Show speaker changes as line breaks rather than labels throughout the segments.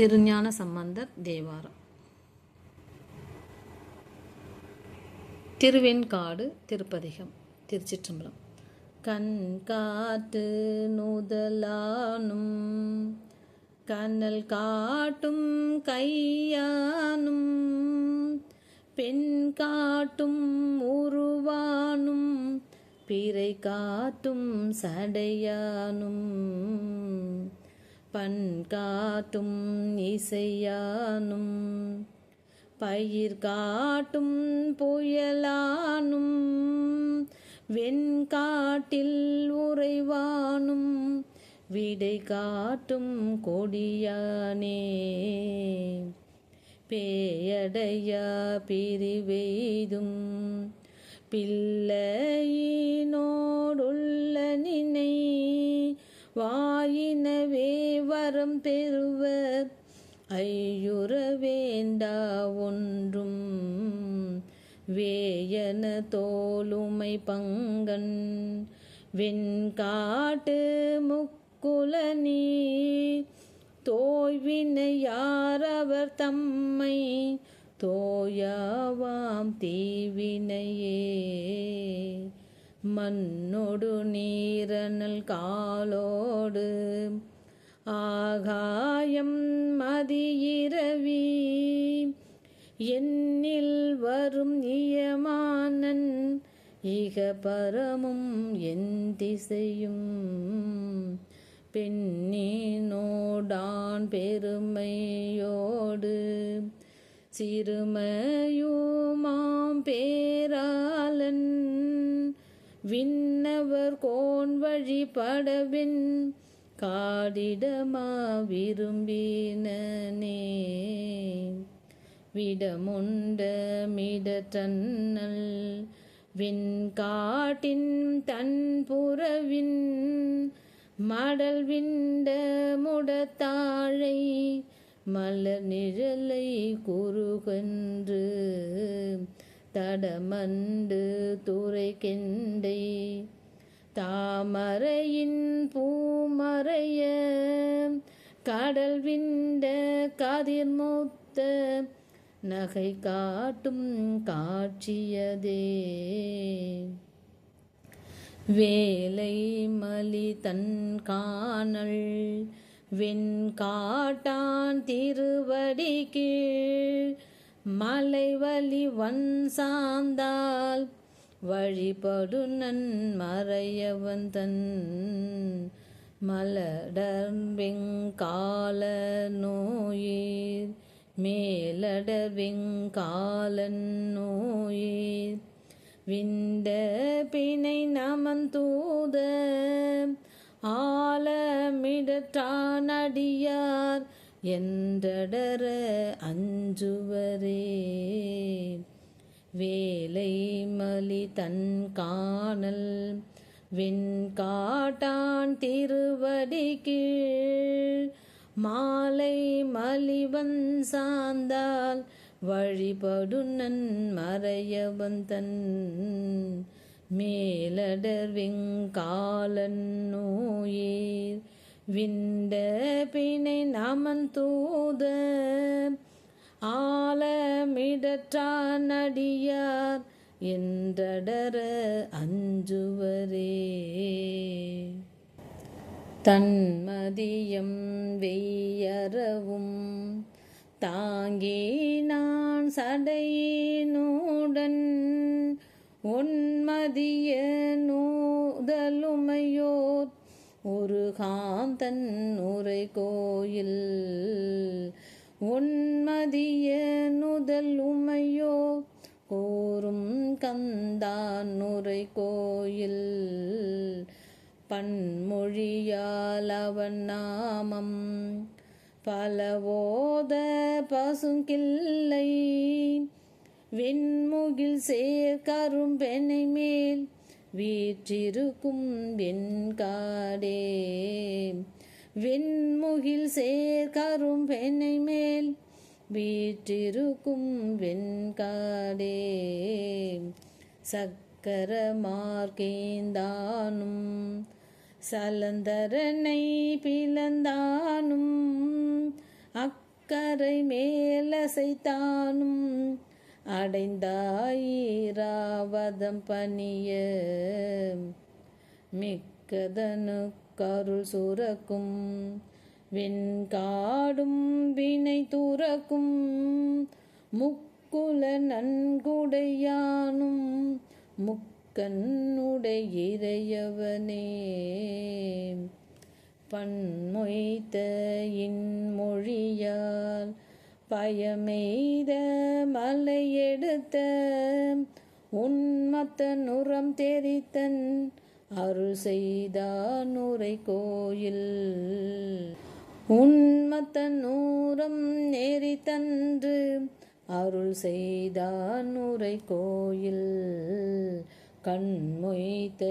திருஞான சம்பந்தர் தேவாரம். திருவெண்காடு திருப்பதிகம் திருச்சிற்றம்பலம். கண் காட்டு நுதலானும் கண்ணல் காட்டும் கையானும் பெண் காட்டும் உருவானும் பிறை காட்டும் சடையானும். பண் காட்டும் இசையானும் பயிர் காட்டும் புயலானும் வெண்காட்டில் உறைவானும் விடை காட்டும் கொடியானே. பேயடையா பிரிவெய்தும் பிள்ளையினோடுள்ள நினை வாயினவே வரம் பெறுவர். ஐயுற வேண்டா ஒன்றும். வேயன தோலுமை பங்கன். வெண்காட்டு முக்குலனி தோய்வினையாரவர் தம்மை. தோயாவாம் தீவினையே. மண்ணொடு நீரனல் காலோடு. ஆகாயம் மதியிரவி. என்னில் வரும் இயமானன் இக பரமும் என் திசையும். பெண்ணினோடான் பெருமையோடு சிறுமையுமாம் பேராளன். விண்ணவர் கோன் வழிபடவின் காடிடமா விரும்பினே விடமுண்ட மிடற்றன்னல் வெண்காட்டின் தன்புறவின் மடல் விண்ட முடத்தாழை மலர் நிழலை குறுகன்று தடமண்டு துறை கெண்டை தாமரையின் பூ மறைய. கடல் விண்ட காதிர் மூத்த. நகை காட்டும் காட்சியதே. வேலை மலி தன் காணல். வெண் காட்டான் திருவடி கீழ். மலைவலி வன் சார்ந்தால் வழிபடு நன் மறையவன் தன். மலடர்வெங்கால நோயீர் மேலடர்வெங்காலன் நோயீர் விண்ட பிணை நமந்தூத ஆலமிடற்றானடியார் என்றடர அஞ்சுவரே. வேலை மலி தன் காணல் வெண்காட்டான் திருவடி கீழ். மாலை மலிவன் சார்ந்தால் வழிபடு நன் மறையவன் தன். மேலடர் வெங்காலன் நோயீர். விண்ட பிணை நமன் தூத ஆலமிடற்றான் அடியார். என்றடர அஞ்சுவரே. தன்மதியம் வெய்யறவும் தாங்கி நான் சடையினுடன் உன்மதிய நூதலுமையோர் ஒரு காந்தன் உரை கோயில் உன்மதிய நுதல் கூறும் கந்தான் நுரை கோயில். பன்மொழியால் அவன் நாமம். பலவோத பசுங்கில்லை. வெண்முகில் சேர் கரும்பெனை மேல். வீற்றிருக்கும் வெண்காடே. வெண்முகில் சேர் கரும்பெனை மேல். வீற்றிருக்கும் வெண்காடே சக்கர மார்க்கேந்தானும் சலந்தரனை பிளந்தானும் அக்கரை மேலசைத்தானும் அடைந்தாயிராவதம் பணிய மிக்கதனு கருள் சுரக்கும் வெண்காடும் வினை துறக்கும் முக்குல நன்குடையானும் முக்கண்ணுடைய இறையவனே பன்மொய்த்த இன்மொழியால் பயமெய்த மலையெடுத்த உன்மத்த நுறம் தெரித்தன் அருள் செய்தான் நுரை கோயில். உன்மத்த நூறம் நேரி தன்று அருள் செய்தான் உரை கோயில். கண்மொய்த்த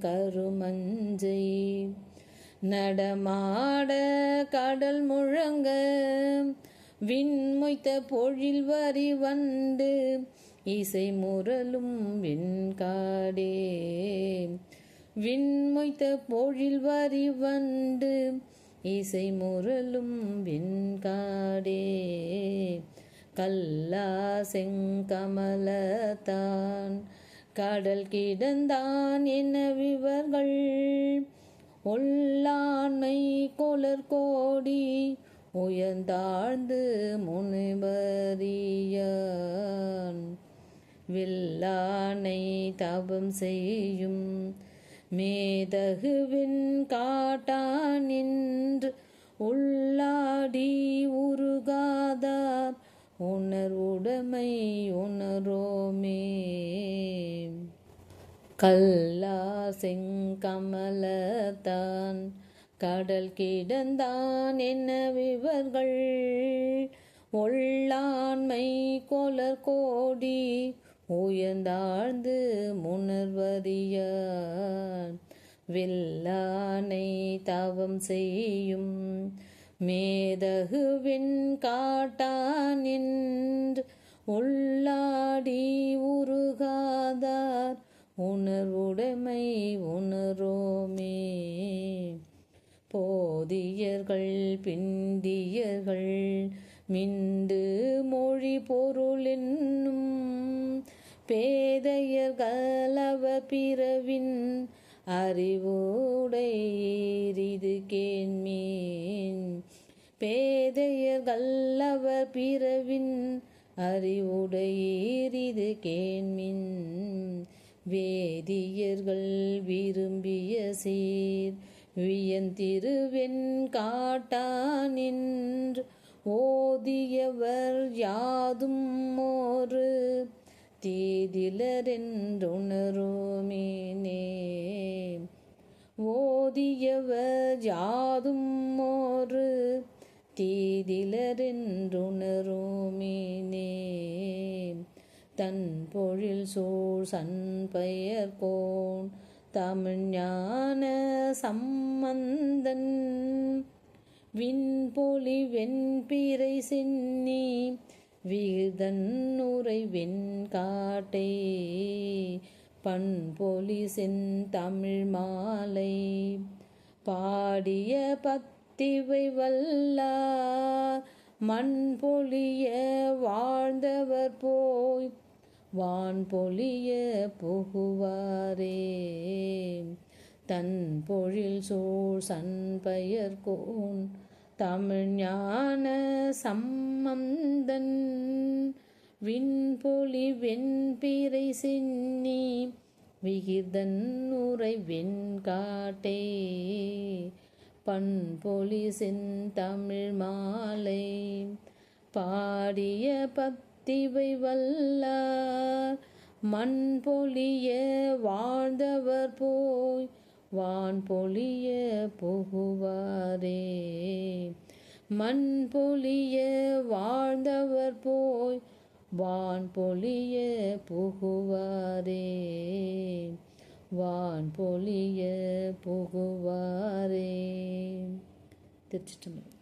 கருமஞ்சை நடமாட கடல் முழங்க விண்மொய்த்த பொழில் வரி வண்டு இசை முரலும் விண்காடே. விண்மொய்த்த பொழில் வரி வந்து இசை முரலும் விண்காடே கல்லா செங்கமலத்தான் கடல் கிடந்தான் என்ன விவர்கள்? ஒல்லாண்மை கொலர் கோடி உயர்ந்தாழ்ந்து முனிவரியான். வில்லானை தவம் செய்யும் மேதகுவின் காட்டானின் கல்லா செங்கமலத்தான் கடல் கிடந்தான் என்ன விவர்கள்? ஒள்ளாண்மை கொலர் கோடி உயர்ந்தாழ்ந்து முணர்வறியான் வில்லானை தவம் செய்யும் மேதகுவின் காட்டான் உள்ளாடி உணர்வுடைமை உணரோமே போதியர்கள் பிந்தியர்கள் மிண்டு மொழி பொருளென்னும் பேதையர்களவ பிறவின் அறிவுடையீரிது கேண்மீன். பேதையர்களவர் பிறவின் அறிவுடையீரிது கேண்மின். வேதியர்கள் விரும்பிய சீர். வியந்திருவெண் காட்டானின்று ஓதியவர் யாதும் ஒரு தீதிலரென்றுணருமேனே ஓதியவர் யாதும் ஒரு தீதிலரென்றுணருமே தன் பொழில் சூழ் சன்பெயர் கோன் தமிழ்ஞான சம்பந்தன். விண்பொலி வெண்பிறை சென்னி விகிதன் உரை வெண்காட்டை பண்பொலி செந்தமிழ் மாலை பாடிய பத்திவை வல்லார் மண்பொழிய வாழ்ந்தவர் போய் வான் பொழிய புகுவாரே. தன் பொழில் சூழ் சன்பெயர் கோன் தமிழ் ஞான சம்மந்தன் விண்பொலி வெண்பிறை சென்னி விகிதன் உரை வெண்காட்டே பண்பொலி செந்தமிழ் மாலை பாடிய தீவை வல்லார். மண் பொழிய வாழ்ந்தவர் போய் வான் பொழிய புகுவாரே. மண் பொழிய வாழ்ந்தவர் போய் வான் பொழிய புகுவாரே. வான் பொழிய புகுவாரே. திருச்சிட்டு